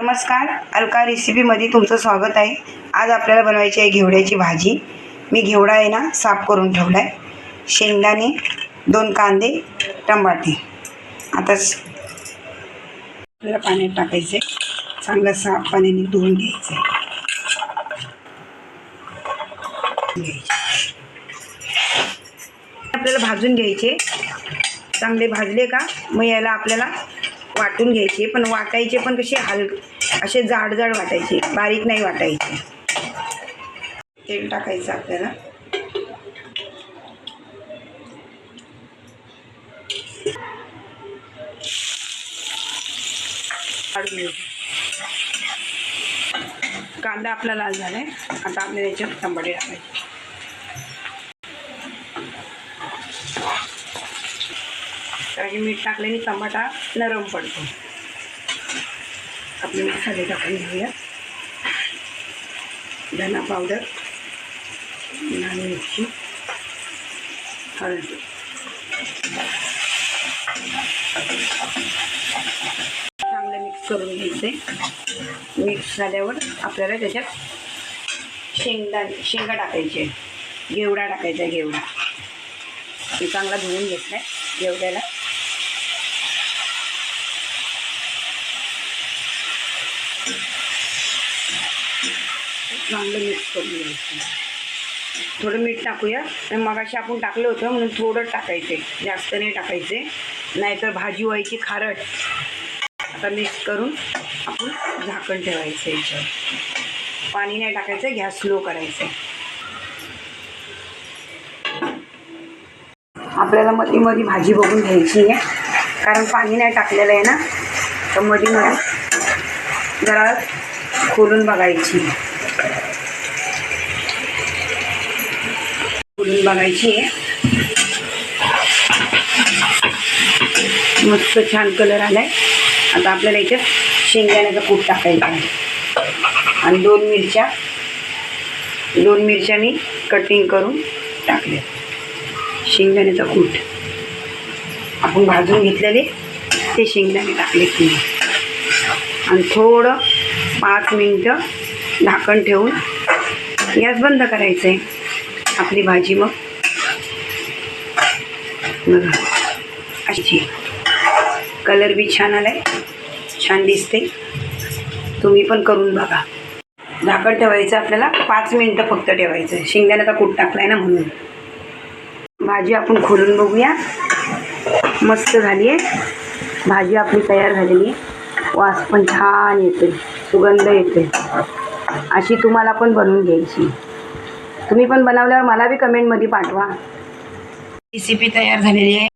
नमस्कार अलका रेसिपीमध्ये तुमचं स्वागत आहे. आज आपल्याला बनवायची आहे घेवड्याची भाजी. मी घेवडा आहे ना साफ करून ठेवला आहे शेंगदाणे दोन कांदे टमाटे. आता आपल्याला पाण्यात टाकायचे चांगलं साफ पाण्याने धुवून घ्यायचं घ्यायचे आपल्याला भाजून घ्यायचे. चांगले भाजले का मग याला आपल्याला वाटून घ्यायचे पण वाटायचे पण कसे हल असे जाड जाड वाटायचे बारीक नाही वाटायचे. तेल टाकायचं आपल्याला. कांदा आपला लाल झालाय. आता आपल्याला याच्यात टमाटे टाकायचे. कारण मीठ टाकल्याने टमाटा नरम पडतो. आपले मसाले टाकून घेऊया धना पावडर लाल मिरची हळद. चांगलं मिक्स करून घ्यायचे मिक्स झाल्यावर आपल्याला त्याच्यात शेंगदाणे शेंगा टाकायचे. घेवडा टाकायचा आहे घेवडा. ते चांगला धुवून घेतला आहे घेवड्याला चांगलं मिक्स करून घ्यायचं. थोडं मीठ टाकूया. आणि मगाशी आपण टाकलं होतं म्हणून थोडं टाकायचे जास्त नाही टाकायचे नाहीतर भाजी व्हायची खारट. आता मिक्स करून आपण झाकण ठेवायचं याच्यावर पाणी नाही टाकायचं गॅस स्लो करायचं आपल्याला मध्ये मध्ये भाजी बघून घ्यायची आहे. कारण पाणी नाही टाकलेलं आहे ना तर मध्ये मधी जरा खोलून बघायची. खोलून बघायची. आहे मस्त छान कलर आलाय. आता आपल्याला इथे शेंगदाण्याचा कूट टाकायचा आहे. आणि दोन मिरच्या दोन मिरच्या मी कटिंग करून टाकल्या. शेंगदाण्याचा कूट. आपण भाजून घेतलेले ते शेंगदाणे टाकले तुम्ही आणि थोडं पाच मिनटं झाकण ठेवून गॅस बंद करायचं आहे आपली भाजी मग. बघा. अशी. कलर बी छान आला आहे छान दिसते तुम्ही पण करून बघा. झाकण ठेवायचं आपल्याला पाच मिनटं फक्त ठेवायचं शेंगदाण्याचा कूट टाकलाय ना म्हणून. भाजी आपण खोलून बघूया. मस्त झाली आहे भाजी आपली तयार झालेली आहे. वास पण छान येते सुगंध येते अशी तुम्हाला पण बनवून घ्यायची. तुम्ही पण बनवल्यावर मला बी कमेंटमध्ये पाठवा. रेसिपी तयार झालेली आहे.